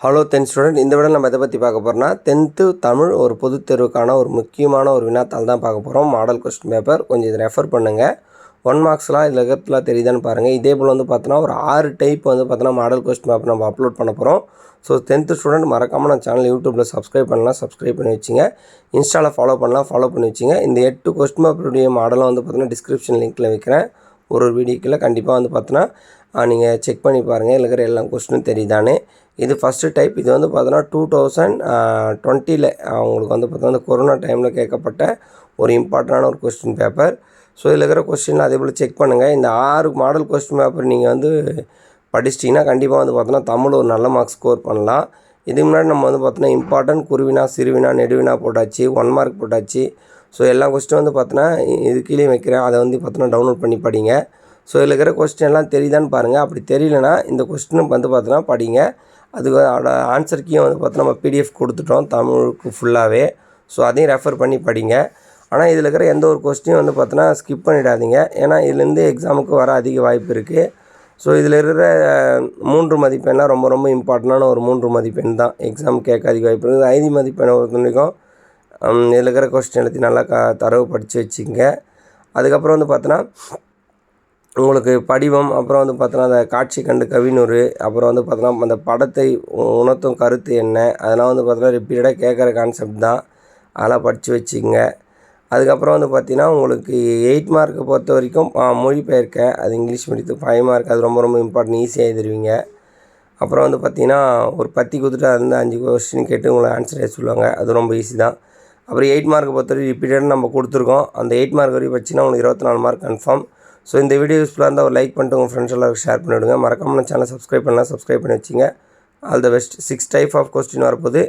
Hello tenth student இந்த விட நம்ம எதை பற்றி பார்க்க போகிறோம்னா டென்த்து தமிழ் ஒரு பொதுத் தேர்வுக்கான ஒரு முக்கியமான ஒரு வினாத்தாள் தான் பார்க்க போகிறோம் மாடல் கொஸ்டின் பேப்பர் கொஞ்சம் இதை ரெஃபர் பண்ணுங்கள் ஒன் மார்க்ஸ்லாம் இதில் இருக்கிறதுலாம் தெரியுதான்னு பாருங்கள் இதே போல் வந்து பார்த்தோன்னா ஒரு ஆறு டைப் வந்து பார்த்தோன்னா மாடல் கொஸ்டின் பேப்பர் நம்ம அப்லோட் பண்ண போகிறோம் ஸோ டென்த்து ஸ்டூடெண்ட் மறக்காமல் நான் சேனல் யூடியூப்பில் சப்ஸ்கிரைப் பண்ணலாம். சப்ஸ்கிரைப் பண்ணி வச்சுங்க. இன்ஸ்டாவில் ஃபாலோ பண்ணலாம். ஃபாலோ பண்ணி வச்சுங்க. இந்த எட்டு கொஸ்டின் பேப்பருடைய மாடலும் வந்து பார்த்தீங்கன்னா டிஸ்கிரிப்ஷன் லிங்க்கில் வைக்கிறேன். ஒரு ஒரு வீடியோக்கில் கண்டிப்பாக வந்து பார்த்தோன்னா நீங்கள் செக் பண்ணி பாருங்கள் இருக்கிற எல்லா கொஸ்டினும் தெரியுதானே இது ஃபஸ்ட்டு டைப் இது வந்து பார்த்தோன்னா டூ தௌசண்ட் டுவெண்ட்டியில் அவங்களுக்கு வந்து பார்த்தோன்னா கொரோனா டைமில் கேட்கப்பட்ட ஒரு இம்பார்ட்டண்டான ஒரு கொஸ்டின் பேப்பர் ஸோ இதில் இருக்கிற கொஸ்டின் அதே போல் செக் பண்ணுங்கள் இந்த ஆறு மாடல் கொஸ்டின் பேப்பர் நீங்கள் வந்து படிச்சிட்டிங்கன்னா கண்டிப்பாக வந்து பார்த்தோன்னா தமிழ் ஒரு நல்ல மார்க் ஸ்கோர் பண்ணலாம். இதுக்கு முன்னாடி நம்ம வந்து பார்த்தோன்னா இம்பார்ட்டன்ட் குருவினா சிறுவினா நெடுவினா போட்டாச்சு ஒன் மார்க் போட்டாச்சு. ஸோ எல்லா கொஸ்டின் வந்து பார்த்தோன்னா இது கீழே வைக்கிறேன். அதை வந்து பார்த்தோன்னா டவுன்லோட் பண்ணி படிங்க. ஸோ இதில் இருக்கிற கொஸ்டின் எல்லாம் தெரியுதான்னு பாருங்கள் அப்படி தெரியலனா இந்த கொஸ்டினும் வந்து பார்த்தோன்னா படிங்க. அதுக்கு அதோட ஆன்சர் கீயும் வந்து பார்த்தோன்னா நம்ம பிடிஎஃப் கொடுத்துட்டோம் தமிழுக்கு ஃபுல்லாகவே ஸோ அதையும் ரெஃபர் பண்ணி படிங்க. ஆனால் இதில் இருக்கிற எந்த ஒரு கொஸ்டினும் வந்து பார்த்தோன்னா ஸ்கிப் பண்ணிடாதீங்க. ஏன்னா இதுலேருந்து எக்ஸாமுக்கு வர அதிக வாய்ப்பு இருக்குது ஸோ இதில் இருக்கிற மூன்று மதிப்பெண்லாம் ரொம்ப ரொம்ப இம்பார்ட்டண்டான ஒரு மூன்று மதிப்பெண் தான். எக்ஸாம் கேட்க அதிக வாய்ப்பு இருக்குது ஐந்து மதிப்பெண்ணை பொறுத்த வரைக்கும் இதில் இருக்கிற கொஸ்டின் எல்லாத்தையும் நல்லா க தரவு படித்து வச்சுங்க அதுக்கப்புறம் வந்து பார்த்தோன்னா உங்களுக்கு படிவம் அப்புறம் வந்து பார்த்தோன்னா அந்த காட்சி கண்டு கவினூர் அப்புறம் வந்து பார்த்தோன்னா அந்த படத்தை உணர்த்தும் கருத்து என்ன அதெல்லாம் வந்து பார்த்தோன்னா ரிப்பீட்டடாக கேட்குற கான்செப்ட் தான். அதெல்லாம் படித்து வச்சுங்க அதுக்கப்புறம் வந்து பார்த்திங்கன்னா உங்களுக்கு எயிட் மார்க்கை பொறுத்த வரைக்கும் மொழிபெயர்க்க அது இங்கிலீஷ் மீடியத்துக்கு ஃபைவ் மார்க் அது ரொம்ப ரொம்ப இம்பார்ட்டன்ட் ஈஸியாக எழுதிருவீங்க. அப்புறம் வந்து பார்த்திங்கன்னா ஒரு பத்தி கொடுத்துட்டு அது வந்து அஞ்சு கொஸ்டின் கேட்டு உங்களை ஆன்சர் சொல்லுவாங்க. அது ரொம்ப ஈஸி தான். அப்புறம் எயிட் மார்க்கை பொறுத்த வரைக்கும் ரிப்பீட்டடாக நம்ம கொடுத்துருக்கோம். அந்த எயிட் மார்க் வரைக்கும் வச்சுன்னா உங்களுக்கு இருபத்தி நாலு மார்க் கன்ஃபார்ம் ஸோ இந்த வீடியோ யூஸ்ஃபுல்லாக இருந்தால் ஒரு லைக் பண்ணிட்டு உங்கள் ஃப்ரெண்ட்ஸ் எல்லாருக்கும் ஷேர் பண்ணிவிடுங்க மறக்காமல் சேனல் சப்ஸ்கிரைப் பண்ணலாம் சப்ஸ்கிரைப் பண்ணி வச்சுங்க. All the best six type of question வரப்போது